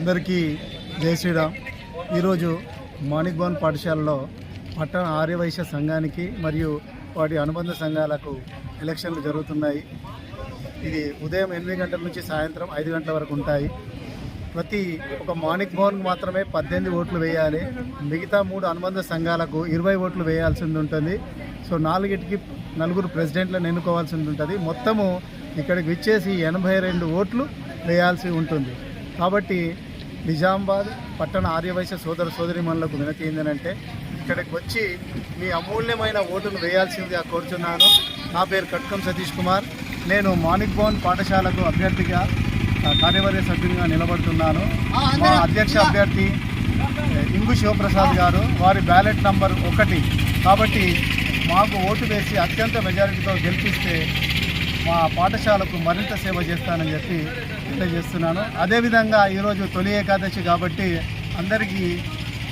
అందరికీ జై శ్రీరామ్. ఈరోజు మాణిక్ భవన్ పాఠశాలలో పట్టణ ఆర్యవైశ్య సంఘానికి మరియు వాటి అనుబంధ సంఘాలకు ఎలక్షన్లు జరుగుతున్నాయి. ఇది ఉదయం ఎనిమిది గంటల నుంచి సాయంత్రం ఐదు గంటల వరకు ఉంటాయి. ప్రతి ఒక మాణిక్ భవన్ మాత్రమే పద్దెనిమిది ఓట్లు వేయాలి. మిగతా మూడు అనుబంధ సంఘాలకు ఇరవై ఓట్లు వేయాల్సింది ఉంటుంది. సో నాలుగిటికి నలుగురు ప్రెసిడెంట్లను ఎన్నుకోవాల్సి ఉంటుంది. మొత్తము ఇక్కడికి విచ్చేసి ఎనభై రెండు ఓట్లు వేయాల్సి ఉంటుంది. కాబట్టి నిజామాబాద్ పట్టణ ఆర్యవైశ్య సోదర సోదరిమణులకు వినతి ఏంటంటే ఇక్కడికి వచ్చి మీ అమూల్యమైన ఓటును వేయాల్సిందిగా కోరుచున్నాను. నా పేరు కట్కం సతీష్ కుమార్. నేను మాణిక్ భవన్ పాఠశాలకు అభ్యర్థిగా కార్యవర్గ సభ్యునిగా నిలబడుతున్నాను. మా అధ్యక్ష అభ్యర్థి ఇంగు శివప్రసాద్ గారు వారి బ్యాలెట్ నంబర్ ఒకటి. కాబట్టి మాకు ఓటు వేసి అత్యంత మెజారిటీతో గెలిపిస్తే మా పాఠశాలకు మరింత సేవ చేస్తానని చెప్పి తెలియజేస్తున్నాను. అదేవిధంగా ఈరోజు తొలి ఏకాదశి కాబట్టి అందరికీ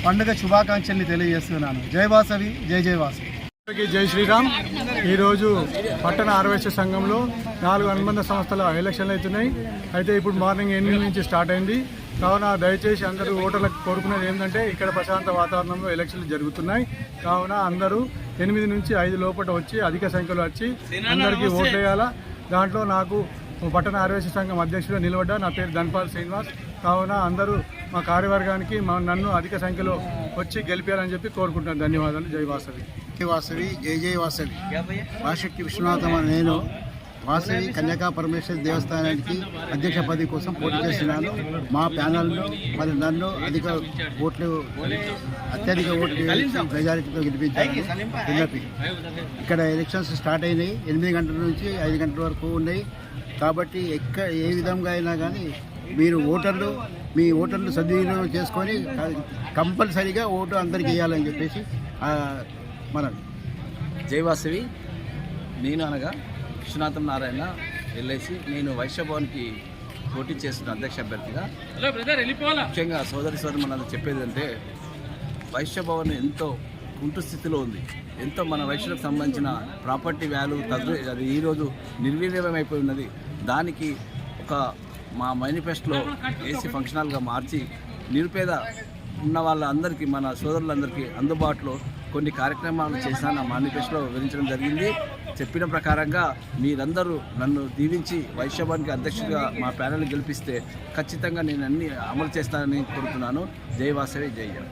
పండుగ శుభాకాంక్షల్ని తెలియజేస్తున్నాను. జై వాసవి జై జై వాసవి. జై శ్రీరామ్. ఈరోజు పట్టణ ఆర్వేశ్య సంఘంలో నాలుగు అనుబంధ సంస్థల ఎలక్షన్లు అవుతున్నాయి. అయితే ఇప్పుడు మార్నింగ్ ఎనిమిది నుంచి స్టార్ట్ అయింది. కావున దయచేసి అందరూ ఓటర్లకు కోరుకునేది ఏంటంటే ఇక్కడ ప్రశాంత వాతావరణంలో ఎలక్షన్లు జరుగుతున్నాయి. కావున అందరూ ఎనిమిది నుంచి ఐదు లోపల వచ్చి అధిక సంఖ్యలో వచ్చి అందరికీ ఓట్లు వేయాలా దాంట్లో నాకు పట్టణ ఆర్వేశ్య సంఘం అధ్యక్షుడు నిలబడ్డా. నా పేరు ధన్పాల్ శ్రీనివాస్. కావున అందరూ మా కార్యవర్గానికి మా నన్ను అధిక సంఖ్యలో వచ్చి గెలిపారని చెప్పి కోరుకుంటున్నాను. ధన్యవాదాలు. జై వాసవి. జై వాసవి. జై జై వాసవి. వాశక్తి విశ్వనాథం నేను వాసవి కన్యాకా పరమేశ్వరి దేవస్థానానికి అధ్యక్ష పదవి కోసం పోటీ చేస్తున్నాను మా ప్యానల్లో మరి నన్ను అధిక ఓట్లు అత్యధిక ఓట్లు మెజారిటీతో గెలిపించారు. విన్నపి. ఇక్కడ ఎలక్షన్స్ స్టార్ట్ అయినాయి. ఎనిమిది గంటల నుంచి ఐదు గంటల వరకు ఉన్నాయి. కాబట్టి ఎక్క ఏ విధంగా అయినా కానీ మీరు ఓటర్లు మీ ఓటర్లు సద్వినియోగం చేసుకొని కంపల్సరీగా ఓటు అందరికి వేయాలని చెప్పేసి మన. జైవాసవి నేను అనగా విశ్వనాథం నారాయణ ఎల్ఐసి నేను వైశ్యభవన్కి పోటీ చేస్తున్న అధ్యక్ష అభ్యర్థిగా. ముఖ్యంగా సోదరి సోదరి మన చెప్పేది అంటే వైశ్యభవన్ ఎంతో కుంటు స్థితిలో ఉంది. ఎంతో మన వైశ్యులకు సంబంధించిన ప్రాపర్టీ వాల్యూ తగ్గు అది ఈరోజు నిర్వీర్యమైపోయి ఉన్నది. దానికి ఒక మా మేనిఫెస్టోలో ఏసీ ఫంక్షనల్గా మార్చి నిరుపేద ఉన్న వాళ్ళందరికీ మన సోదరులందరికీ అందుబాటులో కొన్ని కార్యక్రమాలు చేశాను. నా మేనిఫెస్టోలో వివరించడం జరిగింది. చెప్పిన ప్రకారంగా మీరందరూ నన్ను దీవించి వైశ్యభానికి అధ్యక్షుడిగా మా ప్యానల్ గెలిపిస్తే ఖచ్చితంగా నేను అన్ని అమలు చేస్తానని కోరుతున్నాను. జై వాసవి జై జయ